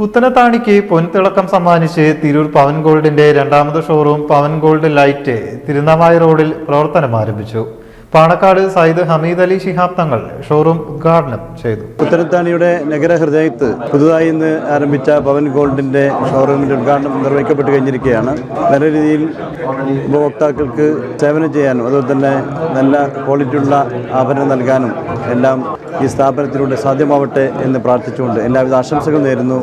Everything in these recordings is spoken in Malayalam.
പുത്തനത്താണിക്ക് പൊൻതിളക്കം സമ്മാനിച്ച് തിരൂർ പവൻ ഗോൾഡിന്റെ രണ്ടാമത് showroom Pavan gold light Thirunavaya റോഡിൽ പ്രവർത്തനം ആരംഭിച്ചു. പാണക്കാട് സയ്യിദ് ഹമീദ് അലി ശിഹാബ് തങ്ങൾ ഷോറൂം ഉദ്ഘാടനം ചെയ്തു. പുത്തനത്താണിയുടെ നഗരഹൃദയത്ത് പുതുതായി ഇന്ന് ആരംഭിച്ച പവൻ ഗോൾഡിന്റെ ഷോറൂമിന്റെ ഉദ്ഘാടനം നിർവഹിക്കപ്പെട്ട് കഴിഞ്ഞിരിക്കുകയാണ്. നല്ല രീതിയിൽ ഉപഭോക്താക്കൾക്ക് സേവനം ചെയ്യാനും അതുപോലെ തന്നെ നല്ല ക്വാളിറ്റിയുള്ള ആഭരണം നൽകാനും എല്ലാം ഈ സ്ഥാപനത്തിലൂടെ സാധ്യമാവട്ടെ എന്ന് പ്രാർത്ഥിച്ചുകൊണ്ട് എല്ലാവിധ ആശംസകൾ നേരുന്നു.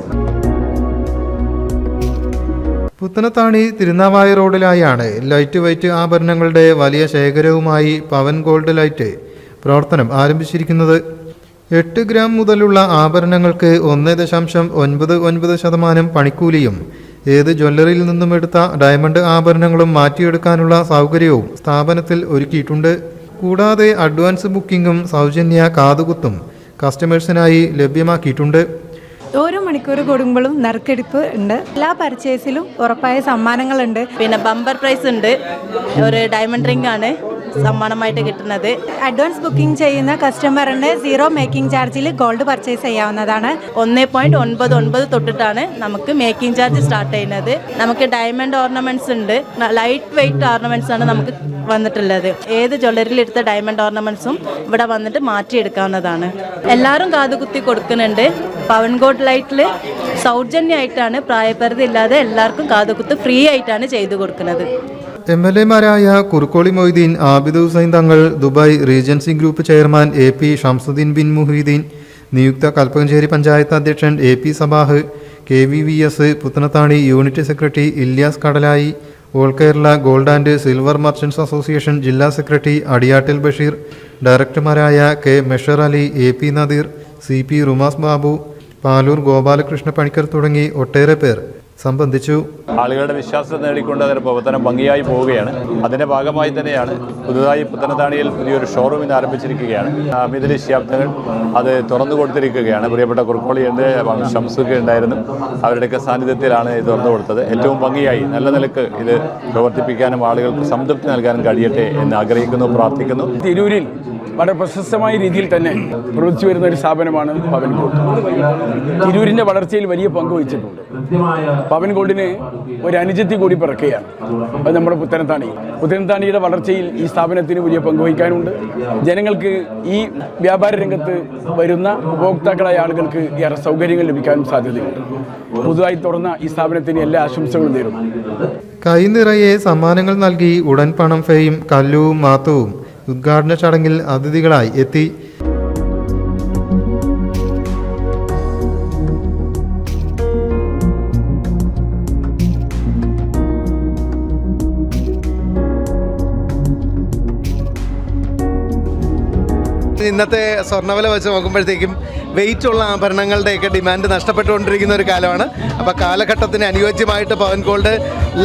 പുത്തനത്താണി തിരുനാവായ റോഡിലായാണ് ലൈറ്റ് വൈറ്റ് ആഭരണങ്ങളുടെ വലിയ ശേഖരവുമായി പവൻ ഗോൾഡ് ലൈറ്റ് പ്രവർത്തനം ആരംഭിച്ചിരിക്കുന്നത്. എട്ട് ഗ്രാം മുതലുള്ള ആഭരണങ്ങൾക്ക് ഒന്ന് ദശാംശം ഒൻപത് ഒൻപത് ശതമാനം പണിക്കൂലിയും ഏത് ജ്വല്ലറിയിൽ നിന്നും എടുത്ത ഡയമണ്ട് ആഭരണങ്ങളും മാറ്റിയെടുക്കാനുള്ള സൗകര്യവും സ്ഥാപനത്തിൽ ഒരുക്കിയിട്ടുണ്ട്. കൂടാതെ അഡ്വാൻസ് ബുക്കിംഗും സൗജന്യ കാതുകുത്തും കസ്റ്റമേഴ്സിനായി ലഭ്യമാക്കിയിട്ടുണ്ട്. ഓരോ മണിക്കൂർ കൂടുമ്പോഴും നറുക്കെടുപ്പ് ഉണ്ട്. എല്ലാ പർച്ചേസിലും ഉറപ്പായ സമ്മാനങ്ങളുണ്ട്. പിന്നെ ബമ്പർ പ്രൈസ് ഉണ്ട്. ഒരു ഡയമണ്ട് റിംഗ് ആണ്. സമ്മാനമായിട്ട് കിട്ടുന്നത്. അഡ്വാൻസ് ബുക്കിംഗ് ചെയ്യുന്ന കസ്റ്റമറിന് സീറോ മേക്കിംഗ് ചാർജിൽ ഗോൾഡ് പർച്ചേസ് ചെയ്യാവുന്നതാണ്. ഒന്ന് പോയിന്റ് ഒൻപത് ഒൻപത് തൊട്ടിട്ടാണ് നമുക്ക് മേക്കിംഗ് ചാർജ് സ്റ്റാർട്ട് ചെയ്യുന്നത്. നമുക്ക് ഡയമണ്ട് ഓർണമെന്റ്സ് ഉണ്ട്. ലൈറ്റ് വെയിറ്റ് ഓർണമെന്റ്സ് ആണ് നമുക്ക് വന്നിട്ടുള്ളത്. ഏത് ജ്വല്ലറിയിൽ എടുത്ത ഡയമണ്ട് ഓർണമെന്റ്സും ഇവിടെ വന്നിട്ട് മാറ്റിയെടുക്കാവുന്നതാണ്. എല്ലാവരും കാതുകുത്തി കൊടുക്കുന്നുണ്ട്. പവൻകോട്ട് ലൈറ്റിൽ സൗജന്യമായിട്ടാണ് പ്രായപരിധി ഇല്ലാതെ എല്ലാവർക്കും കാതുകുത്ത് ഫ്രീ ആയിട്ടാണ് ചെയ്തു കൊടുക്കുന്നത്. M L എമാരായ Kurkkoli Moideen Abid Hussain Thangal Dubai regency group chairman A P Shamsuddin bin Muhiyuddin നിയുക്ത കൽപ്പകഞ്ചേരി പഞ്ചായത്ത് അധ്യക്ഷൻ A P Sabah K V V S Puthanathani unit secretary Ilyas Kadalayi all Kerala gold and silver merchants association ജില്ലാ secretary Adiyattil Basheer ഡയറക്ടർമാരായ K Mashar Ali A P Nadeer C P Rumas Babu Palur Gopalakrishna Panicker തുടങ്ങി ഒട്ടേറെ പേർ. സംബന്ധിച്ചു ആളുകളുടെ വിശ്വാസം നേടിക്കൊണ്ട് അതിന് പ്രവർത്തനം ഭംഗിയായി പോവുകയാണ്. അതിന്റെ ഭാഗമായി തന്നെയാണ് പുതുതായി പുത്തനത്താണിയിൽ പുതിയൊരു ഷോറൂം ഇന്ന് ആരംഭിച്ചിരിക്കുകയാണ്. അമിതലി ശബ്ദങ്ങൾ അത് തുറന്നു കൊടുത്തിരിക്കുകയാണ്. പ്രിയപ്പെട്ട കുറുക്കോളിയുണ്ട് ഷംസുക്ക് ഉണ്ടായിരുന്നു. അവരുടെയൊക്കെ സാന്നിധ്യത്തിലാണ് ഇത് തുറന്നു കൊടുത്തത്. ഏറ്റവും ഭംഗിയായി നല്ല നിലയ്ക്ക് ഇത് പ്രവർത്തിപ്പിക്കാനും ആളുകൾക്ക് സംതൃപ്തി നൽകാനും കഴിയട്ടെ എന്ന് ആഗ്രഹിക്കുന്നു പ്രാർത്ഥിക്കുന്നു. തിരൂരിൽ വളരെ പ്രശസ്തമായ രീതിയിൽ തന്നെ പ്രവർത്തിച്ചു വരുന്ന ഒരു സ്ഥാപനമാണ് പവൻ ഗോൾഡ്. തിരൂരിന്റെ വളർച്ചയിൽ വലിയ പങ്ക് വഹിച്ചിട്ടുണ്ട്. പവൻ ഗോൾഡിന് ഒരു അനുജത്തി കൂടി പിറക്കുകയാണ്. അത് നമ്മുടെ പുത്തനത്താണി. പുത്തനത്താണിയുടെ വളർച്ചയിൽ ഈ സ്ഥാപനത്തിന് വലിയ പങ്ക് വഹിക്കാനുണ്ട്. ജനങ്ങൾക്ക് ഈ വ്യാപാര രംഗത്ത് വരുന്ന ഉപഭോക്താക്കളായ ആളുകൾക്ക് ഏറെ സൗകര്യങ്ങൾ ലഭിക്കാനും സാധ്യതയുണ്ട്. പുതുതായി തുറന്ന ഈ സ്ഥാപനത്തിന് എല്ലാ ആശംസകളും നേരുന്നു. കൈനിറയെ സമ്മാനങ്ങൾ നൽകി ഉടൻ പണം ഫെയും കല്ലുവും മാത്തുവും. ഉദ്ഘാടന ചടങ്ങിൽ അതിഥികളായി എത്തി ഇന്നത്തെ സ്വർണവില വെച്ച് നോക്കുമ്പോഴത്തേക്കും വെയിറ്റ് ഉള്ള ആഭരണങ്ങളുടെയൊക്കെ ഡിമാൻഡ് നഷ്ടപ്പെട്ടുകൊണ്ടിരിക്കുന്ന ഒരു കാലമാണ്. അപ്പോൾ കാലഘട്ടത്തിന് അനുയോജ്യമായിട്ട് പവൻ ഗോൾഡ്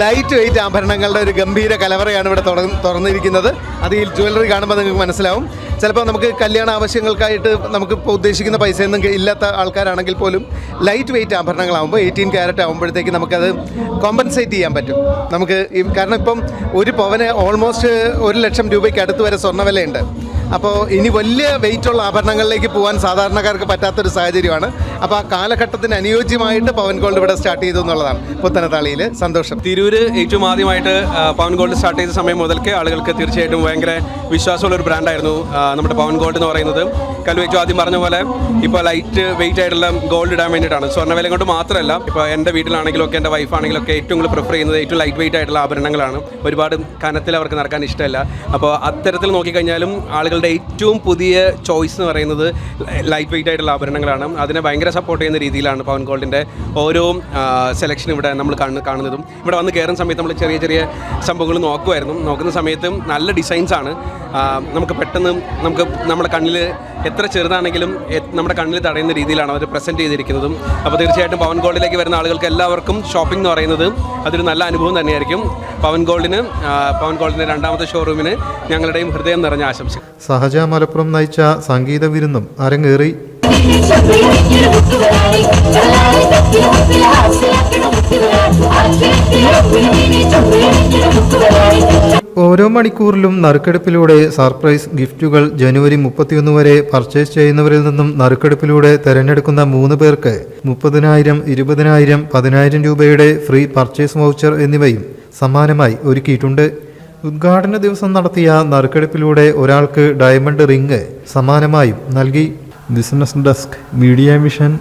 ലൈറ്റ് വെയിറ്റ് ആഭരണങ്ങളുടെ ഒരു ഗംഭീര കലവറയാണ് ഇവിടെ തുറന്ന് തുറന്നിരിക്കുന്നത്. അത് ഈ ജ്വല്ലറി കാണുമ്പോൾ നിങ്ങൾക്ക് മനസ്സിലാവും. ചിലപ്പോൾ നമുക്ക് കല്യാണ ആവശ്യങ്ങൾക്കായിട്ട് നമുക്ക് ഇപ്പോൾ ഉദ്ദേശിക്കുന്ന പൈസയൊന്നും ഇല്ലാത്ത ആൾക്കാരാണെങ്കിൽ പോലും ലൈറ്റ് വെയിറ്റ് ആഭരണങ്ങളാകുമ്പോൾ എയ്റ്റീൻ ക്യാരറ്റ് ആകുമ്പോഴത്തേക്ക് നമുക്കത് കോമ്പൻസേറ്റ് ചെയ്യാൻ പറ്റും. നമുക്ക് കാരണം ഇപ്പം ഒരു പവന് ഓൾമോസ്റ്റ് ഒരു ലക്ഷം രൂപയ്ക്ക് അടുത്ത് വരെ സ്വർണവിലയുണ്ട്. അപ്പോൾ ഇനി വലിയ വെയിറ്റ് ഉള്ള ആഭരണങ്ങളിലേക്ക് പോകാൻ സാധാരണക്കാർക്ക് പറ്റാത്തൊരു സാഹചര്യമാണ്. അപ്പോൾ ആ കാലഘട്ടത്തിന് അനുയോജ്യമായിട്ട് പവൻ ഗോൾഡ് ഇവിടെ സ്റ്റാർട്ട് ചെയ്തു എന്നുള്ളതാണ് പുത്തനത്താളിയിൽ സന്തോഷം. തിരൂര് ഏറ്റവും ആദ്യമായിട്ട് പവൻ ഗോൾഡ് സ്റ്റാർട്ട് ചെയ്ത സമയം മുതൽക്കേ ആളുകൾക്ക് തീർച്ചയായിട്ടും ഭയങ്കര വിശ്വാസമുള്ള ഒരു ബ്രാൻഡായിരുന്നു നമ്മുടെ പവൻ ഗോൾഡ് എന്ന് പറയുന്നത്. കൽവേറ്റു ആദ്യം പറഞ്ഞ പോലെ ഇപ്പോൾ ലൈറ്റ് വെയിറ്റ് ആയിട്ടുള്ള ഗോൾഡ് ഇടാൻ വേണ്ടിയിട്ടാണ്. സ്വർണവില കൊണ്ട് മാത്രമല്ല ഇപ്പോൾ എന്റെ വീട്ടിലാണെങ്കിലും ഒക്കെ എന്റെ വൈഫാണെങ്കിലും ഒക്കെ ഏറ്റവും കൂടുതൽ പ്രിഫർ ചെയ്യുന്നത് ഏറ്റവും ലൈറ്റ് വെയിറ്റ് ആയിട്ടുള്ള ആഭരണങ്ങളാണ്. ഒരുപാട് കനത്തിൽ അവർക്ക് നടക്കാൻ ഇഷ്ടമല്ല. അപ്പോൾ അത്തരത്തിൽ നോക്കിക്കഴിഞ്ഞാലും ആളുകളുടെ ഏറ്റവും പുതിയ ചോയ്സ് എന്ന് പറയുന്നത് ലൈറ്റ് വെയിറ്റ് ആയിട്ടുള്ള ആഭരണങ്ങളാണ്. അതിനെ ഭയങ്കര സപ്പോർട്ട് ചെയ്യുന്ന രീതിയിലാണ് പവൻ ഗോൾഡിന്റെ ഓരോ സെലക്ഷൻ ഇവിടെ നമ്മൾ കാണുന്ന കാണുന്നതും. ഇവിടെ വന്ന് കയറുന്ന സമയത്ത് നമ്മൾ ചെറിയ ചെറിയ സംഭവങ്ങൾ നോക്കുമായിരുന്നു. നോക്കുന്ന സമയത്തും നല്ല ഡിസൈൻസാണ് നമുക്ക് പെട്ടെന്ന് നമുക്ക് നമ്മുടെ കണ്ണിൽ എത്ര ചെറുതാണെങ്കിലും നമ്മുടെ കണ്ണിൽ തടയുന്ന രീതിയിലാണ് അവർ പ്രസന്റ് ചെയ്തിരിക്കുന്നതും. അപ്പോൾ തീർച്ചയായിട്ടും പവൻ ഗോൾഡിലേക്ക് വരുന്ന ആളുകൾക്ക് എല്ലാവർക്കും ഷോപ്പിംഗ് എന്ന് പറയുന്നത് അതൊരു നല്ല അനുഭവം തന്നെയായിരിക്കും. പവൻ ഗോൾഡിന് പവൻ ഗോൾഡിന്റെ രണ്ടാമത്തെ ഷോറൂമിന് ഞങ്ങളുടെയും ഹൃദയം നിറഞ്ഞ ആശംസ സഹജ മലപ്പുറം നയിച്ച സംഗീത വിരുന്നും അരങ്ങേറി. ഓരോ മണിക്കൂറിലും നറുക്കെടുപ്പിലൂടെ സർപ്രൈസ് ഗിഫ്റ്റുകൾ ജനുവരി മുപ്പത്തിയൊന്ന് വരെ പർച്ചേസ് ചെയ്യുന്നവരിൽ നിന്നും നറുക്കെടുപ്പിലൂടെ തെരഞ്ഞെടുക്കുന്ന മൂന്ന് പേർക്ക് മുപ്പതിനായിരം ഇരുപതിനായിരം പതിനായിരം രൂപയുടെ ഫ്രീ പർച്ചേസ് വൗച്ചർ എന്നിവയും സമ്മാനമായി ഒരുക്കിയിട്ടുണ്ട്. ഉദ്ഘാടന ദിവസം നടത്തിയ നറുക്കെടുപ്പിലൂടെ ഒരാൾക്ക് ഡയമണ്ട് റിങ് സമ്മാനമായും നൽകി. Business desk media mission